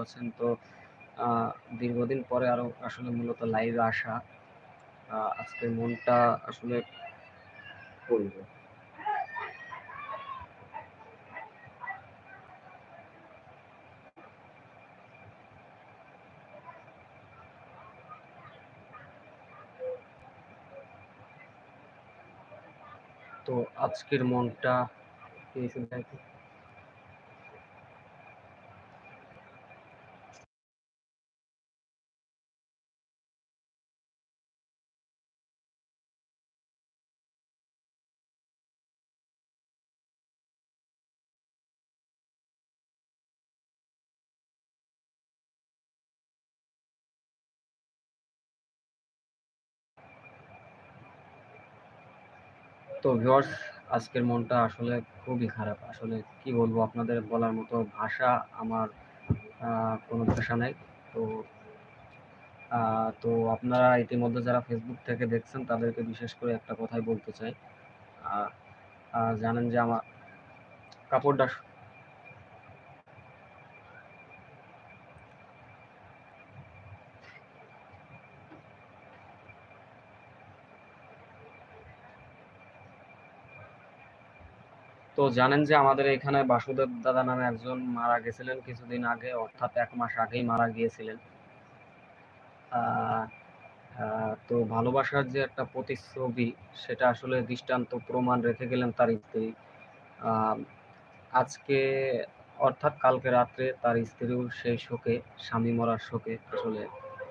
আছেন তো দীর্ঘদিন পরে আরও আসলে মূলত লাইভে আসা আজকে মনটা আসলে তো, আজকের মনটা তো ভিউয়ার্স আজকের মনটা আসলে খুবই খারাপ। আসলে কি বলব, আপনাদের বলার মতো ভাষা আমার কোনো ভাষা নাই। তো তো আপনারা ইতিমধ্যে যারা ফেসবুক থেকে দেখছেন, তাদেরকে বিশেষ করে একটা কথাই বলতে চাই। জানেন যে আমার কাপড়টা তো জানেন যে আমাদের এখানে বাসুদেব দাদা নামে একজন মারা গেছিলেন কিছুদিন আগে, অর্থাৎ এক মাস আগেই মারা গিয়েছিলেন। তো ভালোবাসার যে একটা প্রতিচ্ছবি, সেটা আসলে দৃষ্টান্ত প্রমাণ রেখে গেলেন তার স্ত্রী। আজকে, অর্থাৎ কালকে রাত্রে তার স্ত্রীও সেই শোকে, স্বামী মরার শোকে আসলে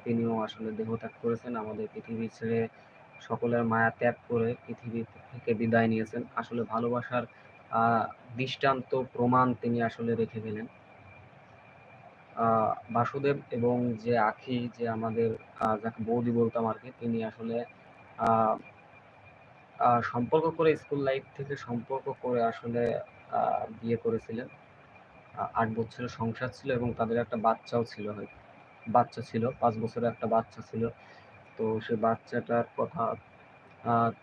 তিনিও আসলে দেহত্যাগ করেছেন। আমাদের পৃথিবী ছেড়ে সকলের মায়া ত্যাগ করে পৃথিবী থেকে বিদায় নিয়েছেন। আসলে ভালোবাসার দৃষ্টান্ত, প্রমাণ তিনি আসলে রেখে গেলেন। বাসুদেব এবং যে আখি, যে আমাদের যাকে বৌদি বলতাম আর কি, তিনি আসলে সম্পর্ক করে স্কুল লাইফ থেকে সম্পর্ক করে আসলে বিয়ে করেছিলেন। আট বছরের সংসার ছিল এবং তাদের একটা বাচ্চাও ছিল হয়তো বাচ্চা ছিল, পাঁচ বছরের একটা বাচ্চা ছিল। তো সে বাচ্চাটার কথা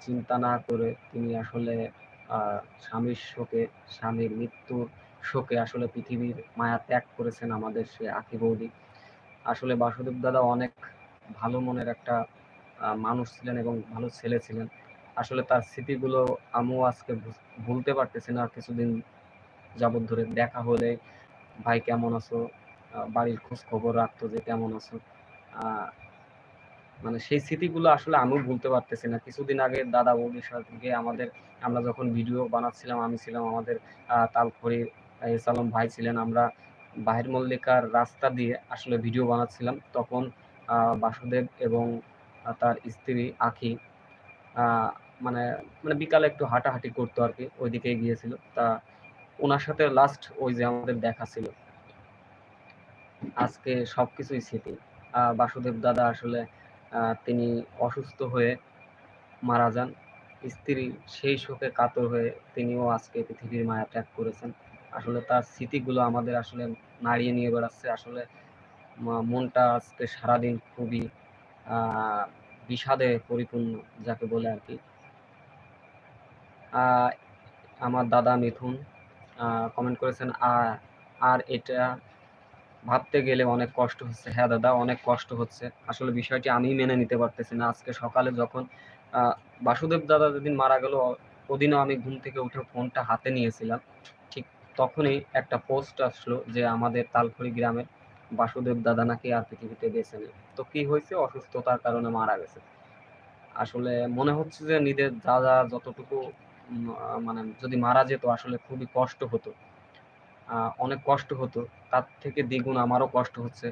চিন্তা না করে তিনি আসলে স্বামীর শোকে, স্বামীর মৃত্যুর শোকে আসলে পৃথিবীর মায়া ত্যাগ করেছেন আমাদের সে আখি বৌদি। আসলে বাসুদেব দাদা অনেক ভালো মনের একটা মানুষ ছিলেন এবং ভালো ছেলে ছিলেন। আসলে তার স্মৃতিগুলো আমিও আজকে ভুলতে পারতেছি না। কিছুদিন যাবৎ ধরে দেখা হলে, ভাই কেমন আছো? বাড়ির খোঁজ খবর রাখতো যে কেমন আছো? মানে সেই স্মৃতিগুলো আসলে আমিও ভুলতে পারতেছি না। কিছুদিন আগে দাদা বৌদির সাথে আমাদের, আমরা যখন ভিডিও বানাচ্ছিলাম, আমি ছিলাম আমাদের তালখড়ি সালাম ভাই ছিলেন, আমরা বাহির মল্লিকার রাস্তা দিয়ে আসলে ভিডিও বানাচ্ছিলাম। তখন বাসুদেব এবং তার স্ত্রী আখি মানে মানে বিকালে একটু হাঁটাহাঁটি করতো আর কি, ওইদিকে গিয়েছিল। তা ওনার সাথে লাস্ট ওই যে আমাদের দেখা ছিল। আজকে সবকিছুই স্মৃতি। বাসুদেব দাদা আসলে তিনি অসুস্থ হয়ে মারা যান। স্ত্রী সেই শোকে কাতর হয়ে তিনিও আজকে পৃথিবীর মায়া ত্যাগ করেছেন। আসলে তার স্মৃতিগুলো আমাদের আসলে নাড়িয়ে নিয়ে বেড়াচ্ছে। আসলে মনটা আজকে সারাদিন খুবই বিষাদে পরিপূর্ণ, যাকে বলে আর কি। আমার দাদা মিথুন কমেন্ট করেছেন আর এটা ভাবতে গেলে অনেক কষ্ট হচ্ছে। হ্যাঁ দাদা, অনেক কষ্ট হচ্ছে। আসলে বিষয়টি আমি মেনে নিতে পারতেছি না। আজকে সকালে যখন বাসুদেব দাদা যেদিন মারা গেল, ওদিনও আমি ঘুম থেকে উঠে ফোনটা হাতে নিয়েছিলাম। ঠিক তখনই একটা পোস্ট আসলো যে, আমাদের তালখড়ি গ্রামের বাসুদেব দাদা নাকি আর পৃথিবীতে বেঁচে নেই। তো কি হয়েছে? অসুস্থতার কারণে মারা গেছে। আসলে মনে হচ্ছে যে, নিজের দাদা যতটুকু মানে যদি মারা যেত, আসলে খুবই কষ্ট হতো। অনেক কষ্ট হতো। তার থেকে দ্বিগুণ আমারও কষ্ট হচ্ছে।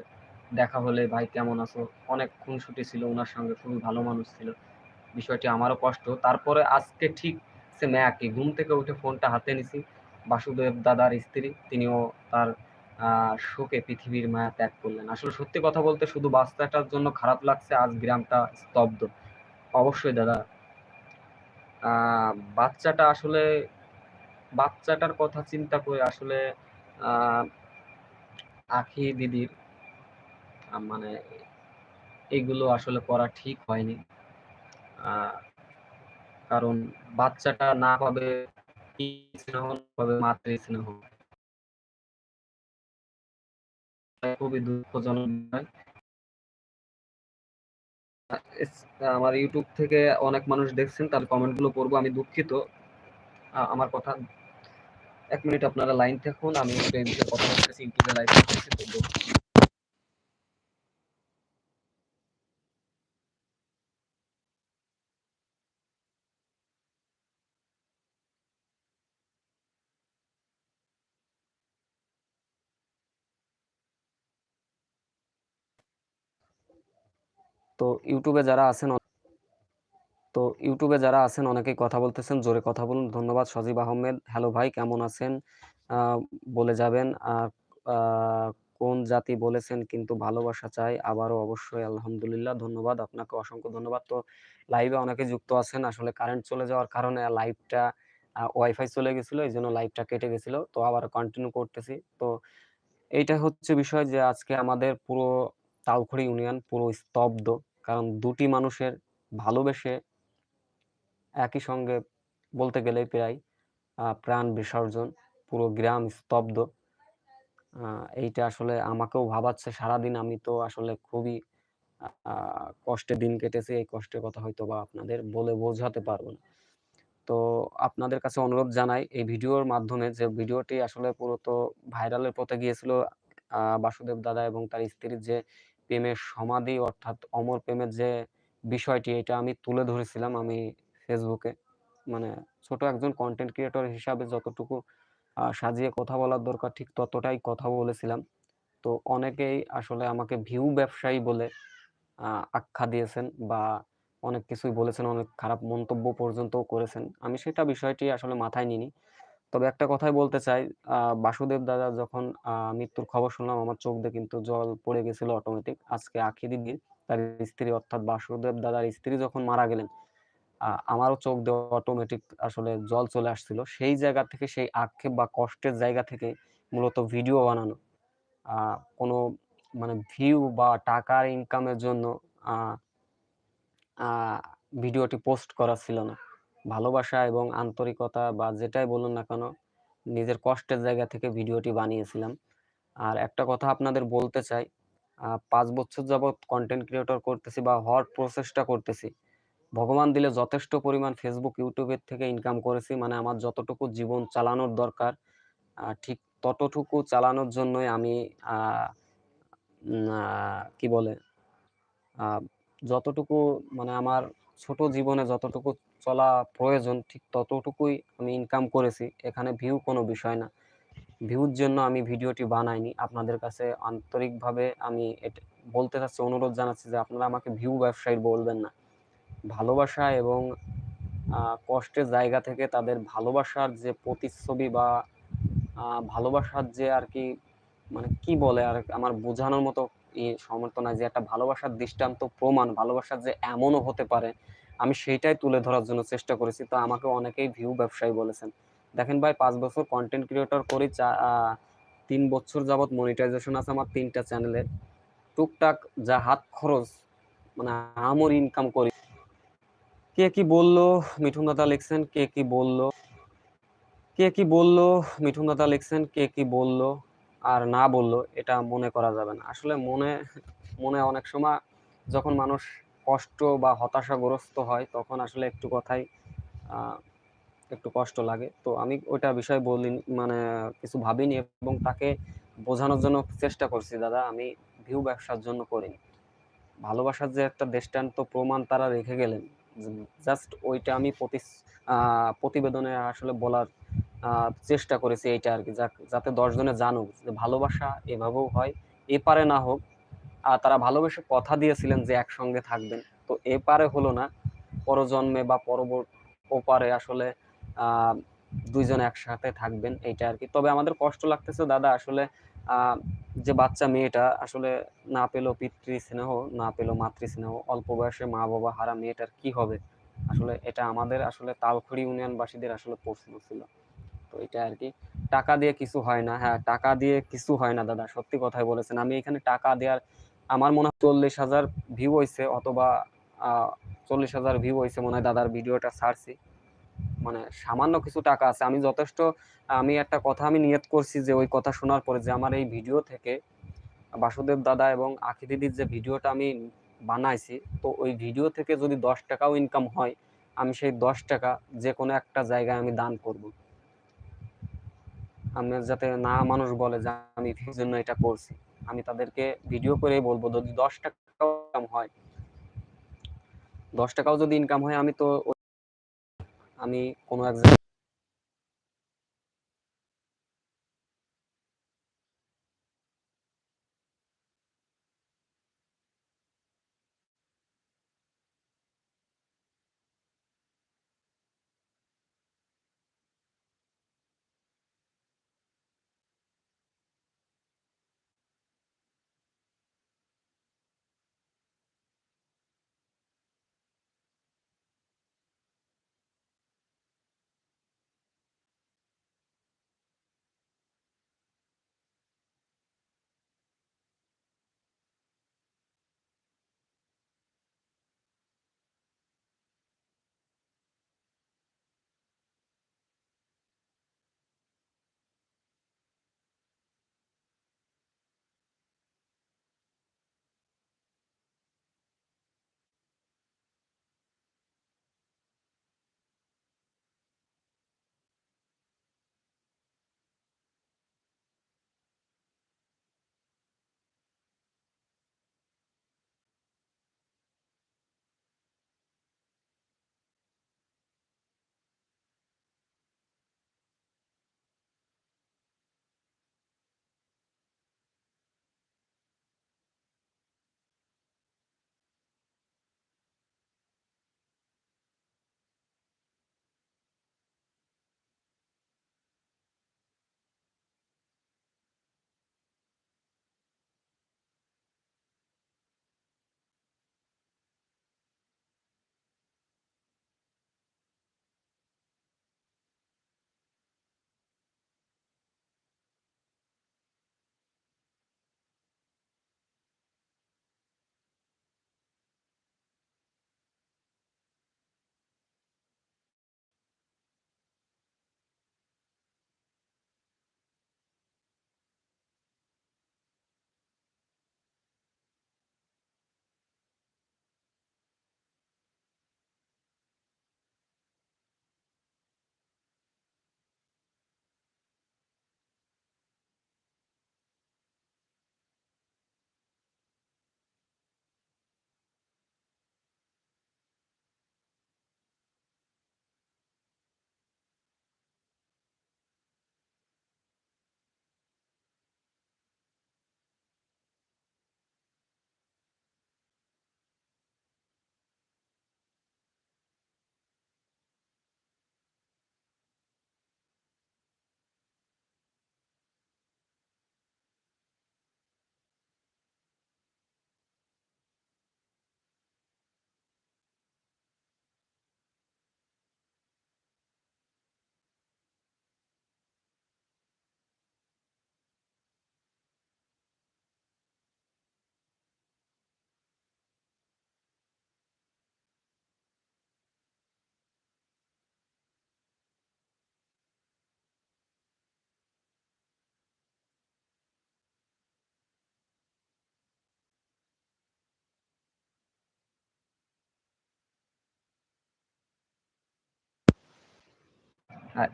দেখা হলে, ভাই, কেমন আছো? অনেক খুনসুটি ছিল ওনার সঙ্গে খুবই ভালো মানুষ ছিল। বিষয়টি আমারও কষ্ট। তারপরে আজকে ঠিক সে ম্যাকে ঘুম থেকে উঠে ফোনটা হাতে নিছি। বাসুদেব দাদার স্ত্রী, তিনিও তার শোকে পৃথিবীর মায়া ত্যাগ করলেন। আসলে সত্যি কথা বলতে শুধু বাচ্চাটার জন্য খারাপ লাগছে, আজ গ্রামটা স্তব্ধ। অবশ্যই দাদা বাচ্চাটা আসলে, বাচ্চাটার কথা চিন্তা করে আসলে আখি দিদির মানে এগুলো আসলে করা ঠিক হয়নি। কারণ বাচ্চাটা না পাবে স্নেহ পাবে মাতৃ স্নেহ। খুবই দুঃখজনক আমার ইউটিউব থেকে অনেক মানুষ দেখছেন তার কমেন্টগুলো পড়ব, আমি দুঃখিত। আমার কথা এক মিনিট আপনারা লাইন থাকুন, আমি কথা বলতেছি ইউটিউবে লাইভ করতেছি তো ইউটিউবে যারা আছেন তো ইউটিউবে যারা আছেন, অনেকেই কথা বলতেছেন, জোরে কথা বলুন। ধন্যবাদ, সজীব আহমেদ। হ্যালো ভাই, কেমন আছেন? বলে যাবেন। আর কোন জাতি বলেছেন কিন্তু ভালোবাসা চাই, আবারও অবশ্যই আলহামদুলিল্লাহ, ধন্যবাদ। আপনাকে অসংখ্য ধন্যবাদ। তো লাইভে অনেকে যুক্ত আছেন, আসলে কারেন্ট চলে যাওয়ার কারণে লাইভটা ওয়াইফাই চলে গেছিল এই জন্য লাইভটা কেটে গেছিল। তো আবার কন্টিনিউ করতেছি। তো এইটা হচ্ছে বিষয় যে আজকে আমাদের পুরো তালখড়ি ইউনিয়ন পুরো স্তব্ধ। কারণ দুটি মানুষের ভালোবেসে একই সঙ্গে বলতে গেলে প্রায় প্রাণ বিসর্জন, পুরো গ্রাম স্তব্ধ। এইটা আসলে আমাকেও ভাবাচ্ছে, সারাদিন আমি তো আসলে খুবই কষ্টে দিন কেটেছে, এই কষ্টের কথা হয়তো বা আপনাদের বলে বোঝাতে পারব না। তো আপনাদের কাছে অনুরোধ জানাই, এই ভিডিওর মাধ্যমে যে ভিডিওটি আসলে পুরো তো ভাইরালের পথে গিয়েছিল বাসুদেব দাদা এবং তার স্ত্রীর যে প্রেমের সমাধি অর্থাৎ অমর প্রেমের যে বিষয়টি, এটা আমি তুলে ধরেছিলাম। আমি ফেসবুকে মানে ছোট একজন কন্টেন্ট ক্রিয়েটর হিসাবে যতটুকু সাজিয়ে কথা বলার দরকার, ঠিক ততটাই কথা বলেছিলাম। তো অনেকেই আসলে আমাকে ভিউ ব্যবসায়ী বলে আখ্যা দিয়েছেন বা অনেক কিছুই বলেছেন, অনেক খারাপ মন্তব্য পর্যন্তও করেছেন। আমি সেটা বিষয়টি আসলে মাথায় নিনি তবে একটা কথাই বলতে চাই বাসুদেব দাদা যখন মৃত্যুর খবর শুনলাম, আমার চোখ দিয়ে কিন্তু জল পড়ে গেছিল অটোমেটিক আজকে আখি দিন তার স্ত্রী অর্থাৎ বাসুদেব দাদার স্ত্রী যখন মারা গেলেন আমারও চোখ দিয়ে অটোমেটিক আসলে জল চলে আসছিল। সেই জায়গা থেকে সেই আক্ষেপ বা কষ্টের জায়গা থেকে মূলত ভিডিও বানানো। কোনো মানে ভিউ বা টাকার ইনকামের জন্য ভিডিওটি পোস্ট করা ছিল না। ভালোবাসা এবং আন্তরিকতা বা যেটাই বলুন না কেন, নিজের কষ্টের জায়গা থেকে ভিডিওটি বানিয়েছিলাম। আর একটা কথা আপনাদের বলতে চাই পাঁচ বছর যাবৎ কন্টেন্ট ক্রিয়েটর করতেছি বা হওয়ার প্রসেসটা করতেছি। ভগবান দিলে যথেষ্ট পরিমাণ ফেসবুক ইউটিউবের থেকে ইনকাম করেছি। মানে আমার যতটুকু জীবন চালানোর দরকার ঠিক ততটুকু চালানোর জন্যই আমি কি বলে যতটুকু মানে আমার ছোট জীবনে যতটুকু চলা প্রয়োজন, ঠিক ততটুকুই আমি ইনকাম করেছি। এখানে ভিউ কোনো বিষয় না। ভিউর জন্য আমি ভিডিওটি বানাইনি। আপনাদের কাছে আন্তরিকভাবে আমি বলতে চাচ্ছি, অনুরোধ জানাচ্ছি যে আপনারা আমাকে ভিউ ব্যবসায়ী বলবেন না। ভালোবাসা এবং কষ্টের জায়গা থেকে তাদের ভালোবাসার যে প্রতিচ্ছবি বা ভালোবাসার যে আর কি মানে কি বলে আর আমার বোঝানোর মতো সমর্থ নাই যে একটা ভালোবাসার দৃষ্টান্ত, প্রমাণ, ভালোবাসার যে এমনও হতে পারে, আমি সেইটাই তুলে ধরার জন্য চেষ্টা করেছি। তো আমাকে অনেকেই ভিউ ব্যবসায়ী বলেছেন। দেখেন ভাই, পাঁচ বছর কন্টেন্ট ক্রিয়েটর করি তিন বছর যাবৎ মনিটাইজেশন আছে আমার তিনটা চ্যানেলের টুকটাক যা হাত খরচ মানে আমর ইনকাম করি। কে কি বলল মিঠুন দাদা লিখছেন, কে কি বলল? কে কি বলল মিঠুন দাদা লিখছেন, কে কি বলল আর না বলল, এটা মনে করা যাবে না। আসলে মনে মনে অনেক সময় যখন মানুষ কষ্ট বা হতাশাগ্রস্ত হয়, তখন আসলে একটু কথাই একটু কষ্ট লাগে। তো আমি ওইটা বিষয় বলি মানে কিছু ভাবিনি এবং তাকে বোঝানোর জন্য চেষ্টা করছি, দাদা, আমি ভিউ ব্যবসার জন্য করিনি। ভালোবাসার যে একটা দৃষ্টান্ত প্রমাণ তারা রেখে গেলেন। জাস্ট ওইটা আমি প্রতি প্রতিবেদনে আসলে বলার চেষ্টা করেছি এইটা আর কি যাতে দশজনে জানুক যে ভালোবাসা এভাবেও হয় এপারে না হোক, আর তারা ভালোবেসে কথা দিয়েছিলেন যে একসঙ্গে থাকবেন, তো এপারে হলো না, পরজন্মে বা পরবর্তী ওপারে আসলে দুইজন একসাথে থাকবেন, এইটা আর কি, তবে আমাদের কষ্ট লাগতেছে, দাদা, আসলে যে বাচ্চা মেয়েটা আসলে না পেল পিতৃ স্নেহ না পেল মাতৃ স্নেহ অল্প বয়সে মা বাবা হারা মেয়েটার কি হবে? আসলে এটা আমাদের আসলে তালখড়ি ইউনিয়নবাসীদের আসলে প্রশ্ন ছিল। তো এটা আর কি। টাকা দিয়ে কিছু হয় না। হ্যাঁ টাকা দিয়ে কিছু হয় না দাদা, সত্যি কথাই বলেছেন। আমি এখানে টাকা দেওয়ার, আমার মনে হয় চল্লিশ হাজার ভিউ হয়েছে অথবা চল্লিশ হাজার ভিউ হয়েছে মনে হয় দাদার ভিডিওটা ছাড়ছি। মানে সামান্য কিছু টাকা আছে। আমি যথেষ্ট, আমি একটা কথা আমি নিয়ত করছি যে, ওই কথা শোনার পরে যে, আমার এই ভিডিও থেকে বাসুদেব দাদা এবং আখি দিদির যে ভিডিওটা আমি বানাইছি, তো ওই ভিডিও থেকে যদি দশ টাকাও ইনকাম হয়, আমি সেই দশ টাকা যে কোনো একটা জায়গায় আমি দান করব। আমি যাতে না মানুষ বলে যে, আমি জন্য এটা করছি। আমি তাদেরকে ভিডিও করে বলব, যদি দশ টাকা ইনকাম হয়, দশ টাকাও যদি ইনকাম হয়, আমি তো আমি কোনো এক জায়গায়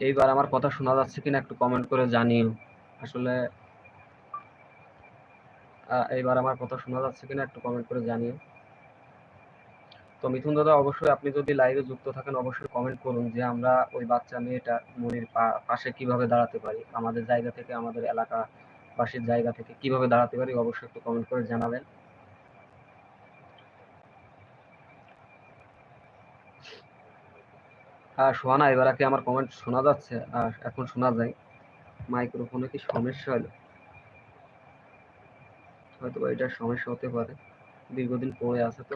এইবার আমার কথা শোনা যাচ্ছে কিনা একটু কমেন্ট করে জানিও। আসলে এইবার আমার কথা শোনা যাচ্ছে কিনা একটু কমেন্ট করে জানিও। তো মিথুন দাদা, অবশ্যই আপনি যদি লাইভে যুক্ত থাকেন, অবশ্যই কমেন্ট করুন যে আমরা ওই বাচ্চা মেয়েটা মনির পাশে কীভাবে দাঁড়াতে পারি, আমাদের জায়গা থেকে, আমাদের এলাকা বাসীর জায়গা থেকে কীভাবে দাঁড়াতে পারি, অবশ্যই একটু কমেন্ট করে জানাবেন। সোহানা, এবার কি আমার কমেন্ট শোনা যাচ্ছে এখন শোনা যায়। মাইক্রোফোনে কি সমস্যা হলো? হয়তো এটা সমস্যা হতে পারে। দীর্ঘদিন পড়ে আছে তো।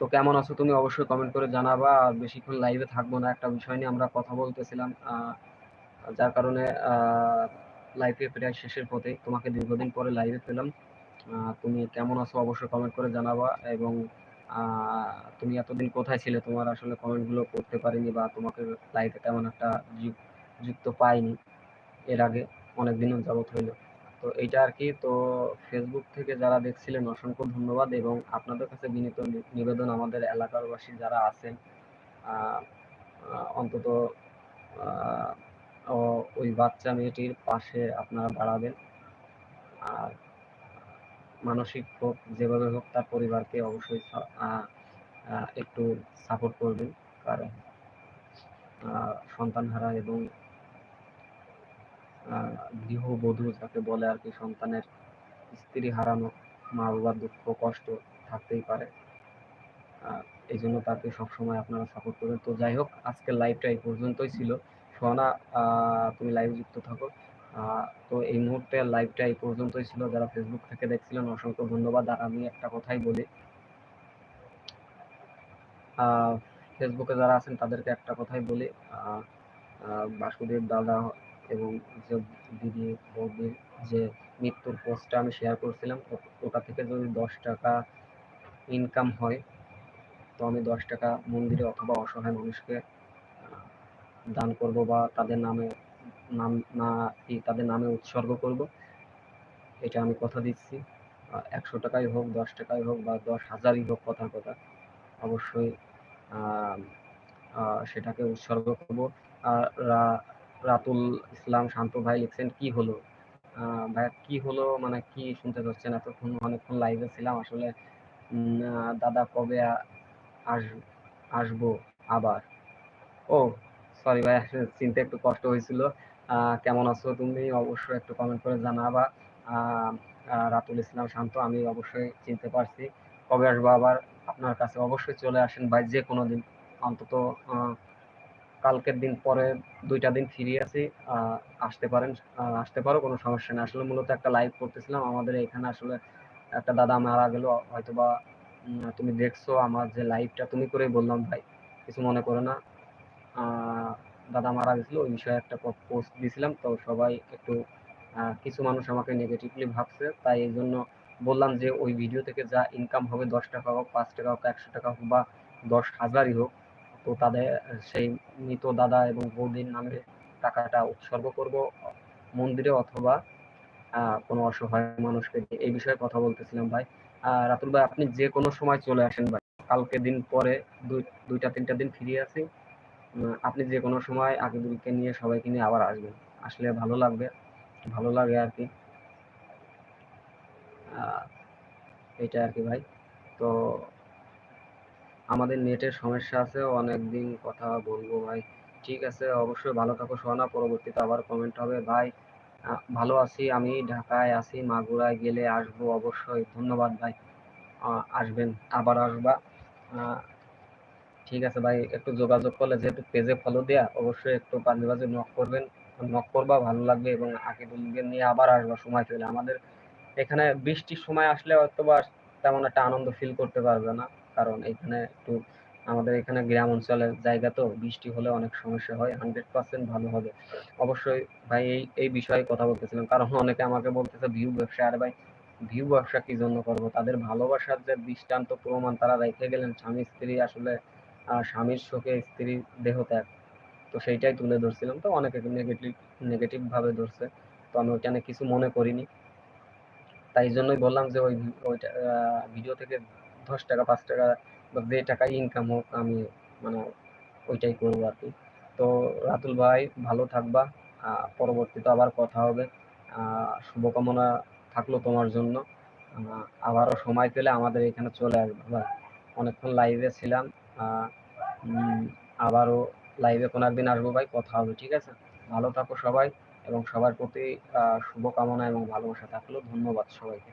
তো কেমন আছো তুমি অবশ্যই কমেন্ট করে জানাবা। আর বেশিক্ষণ লাইভে থাকব না, একটা বিষয় নিয়ে আমরা কথা বলতেছিলাম। যার কারণে লাইভে প্রায় শেষের পথে তোমাকে দীর্ঘদিন পরে লাইভে পেলাম। তুমি কেমন আছো অবশ্যই কমেন্ট করে জানাবা এবং তুমি এতদিন কোথায় ছিলে? তোমার আসলে কমেন্টগুলো করতে পারিনি বা তোমাকে লাইভে তেমন একটা যুক্ত পাইনি। এর আগে অনেক দিনও যাবত হইল। তো এইটা আর কি, তো ফেসবুক থেকে যারা দেখছিলেন, অসংখ্য ধন্যবাদ এবং আপনাদের কাছে বিনীত নিবেদন আমাদের এলাকারবাসী যারা আছেন অন্তত ওই বাচ্চা মেয়েটির পাশে আপনারা দাঁড়াবেন। আর মানসিক হোক যেভাবে হোক তার পরিবারকে অবশ্যই একটু সাপোর্ট করবেন। কারণ আহ, সন্তানহারা এবং গৃহবধূ যাকে বলে আর কি সন্তানের স্ত্রী হারানো মা বাবার দুঃখ কষ্ট থাকতেই পারে। এই জন্য তাকে সবসময় আপনারা সাপোর্ট করবেন। তো যাই হোক আজকের লাইভটা এই পর্যন্তই ছিল। সোহানা তুমি লাইভ যুক্ত থাকো। তো এই মুহূর্তে লাইভটা এই পর্যন্তই ছিল। যারা ফেসবুক থেকে দেখছিলেন, অসংখ্য ধন্যবাদ। আর আমি একটা কথাই বলি ফেসবুকে যারা আছেন, তাদেরকে একটা কথাই বলি বাসুদেব দাদা এবং যে দিদি বৌদির যে মৃত্যুর পোস্টটা আমি শেয়ার করছিলাম ওটা থেকে যদি দশ টাকা ইনকাম হয়, তো আমি দশ টাকা মন্দিরে অথবা অসহায় মানুষকে দান করব বা তাদের নামে নাম, না তাদের নামে উৎসর্গ করব। এটা আমি কথা দিচ্ছি। একশো টাকাই হোক, দশ টাকাই হোক বা দশ হাজারই হোক কথার কথা। অবশ্যই সেটাকে উৎসর্গ করব। আর রাতুল ইসলাম শান্ত ভাই লিখছেন, কি হলো? ভাইয়া, কি হলো? মানে কি শুনতে পাচ্ছেন এতক্ষণ, অনেকক্ষণ লাইভে ছিলাম, আসলে দাদা কবে আস, আসব আবার? ও সরি ভাই আসলে চিনতে একটু কষ্ট হয়েছিল। কেমন আছো তুমি? অবশ্যই একটু কমেন্ট করে জানাবা। রাতুল ইসলাম শান্ত, আমি অবশ্যই চিনতে পারছি। কবে আসব আবার? আপনার কাছে অবশ্যই চলে আসেন ভাই যে কোনো দিন। অন্তত কালকের দিন পরে দুইটা দিন ফ্রি আছি। আসতে পারেন আসতে পারো, কোনো সমস্যা নেই। আসলে মূলত একটা লাইভ করতেছিলাম। আমাদের এখানে আসলে একটা দাদা মারা গেল, হয়তোবা তুমি দেখছ, আমার যে লাইভটা তুমি করেই বললাম ভাই, কিছু মনে করো না। দাদা মারা গেছিল, ওই বিষয়ে একটা পোস্ট দিয়েছিলাম। তো সবাই একটু কিছু মানুষ আমাকে নেগেটিভলি ভাবছে। তাই এই জন্য বললাম যে, ওই ভিডিও থেকে যা ইনকাম হবে দশ টাকা হোক, পাঁচ টাকা হোক, একশো টাকা হোক বা দশ হাজারই হোক, তো তাদের, সেই মৃত দাদা এবং বৌদির নামে টাকাটা উৎসর্গ করব মন্দিরে অথবা কোনো অসহায় মানুষকে এই বিষয়ে কথা বলতেছিলাম ভাই। রাতুল ভাই, আপনি যে কোনো সময় চলে আসেন ভাই। কালকে দিন পরে দুই, দুইটা, তিনটা দিন ফিরে আছি আপনি যে কোনো সময় আগে দুইকে নিয়ে সবাইকে নিয়ে আবার আসবেন। আসলে ভালো লাগবে, ভালো লাগে আর কি। এইটা আর কি ভাই। তো আমাদের নেটের সমস্যা আছে, অনেক দিন কথা বলব ভাই। ঠিক আছে, অবশ্যই ভালো থাকো সোহানা, পরবর্তীতে আবার কমেন্ট হবে। ভাই ভালো আছি আমি, ঢাকায় আছি, মাগুরায় গেলে আসব অবশ্যই। ধন্যবাদ ভাই। আসবেন, আবার আসবা। ঠিক আছে ভাই, একটু যোগাযোগ করলে যেহেতু পেজে ফলো দেয়া, অবশ্যই একটু পাঁচ বাজে নক করবেন। নক করবা, ভালো লাগবে এবং আগে দুলকে নিয়ে আবার আসবা, সময় পেলে আমাদের এখানে বৃষ্টির সময় আসলে হয়তো বা তেমন একটা আনন্দ ফিল করতে পারবে না, কারণ এখানে একটু আমাদের এখানে গ্রাম অঞ্চলের জায়গা তো, বৃষ্টি হলে অনেক সমস্যা হয় হান্ড্রেড পার্সেন্ট ভালো হবে। অবশ্যই ভাই, এই এই বিষয়ে কথা বলতেছিলাম, কারণ অনেকে আমাকে বলতেছে, ভিউ ব্যবসা আর ভাই, ভিউ ব্যবসা কি জন্য করব? তাদের ভালোবাসার যে দৃষ্টান্ত প্রমাণ তারা রেখে গেলেন, স্বামী, স্ত্রী আসলে আহ, স্বামীর শোকে স্ত্রীর দেহ ত্যাগ। তো সেইটাই তুলে ধরছিলাম। তো অনেকে নেগেটিভ নেগেটিভ ভাবে ধরছে। তো আমি ওইখানে কিছু মনে করিনি। তাই জন্যই বললাম যে ওই ওইটা ভিডিও থেকে দশ টাকা পাঁচ টাকা বা যে টাকা ইনকাম হোক আমি মানে ওইটাই করব আর কি। তো রাতুল ভাই ভালো থাকবা। পরবর্তীতে আবার কথা হবে। শুভকামনা থাকল তোমার জন্য। আবারও সময় পেলে আমাদের এখানে চলে আসবে। অনেকক্ষণ লাইভে ছিলাম। আবারও লাইভে কোনো একদিন আসব ভাই, কথা হবে, ঠিক আছে? ভালো থাকো সবাই এবং সবার প্রতি শুভকামনা এবং ভালোবাসা থাকল, ধন্যবাদ সবাইকে।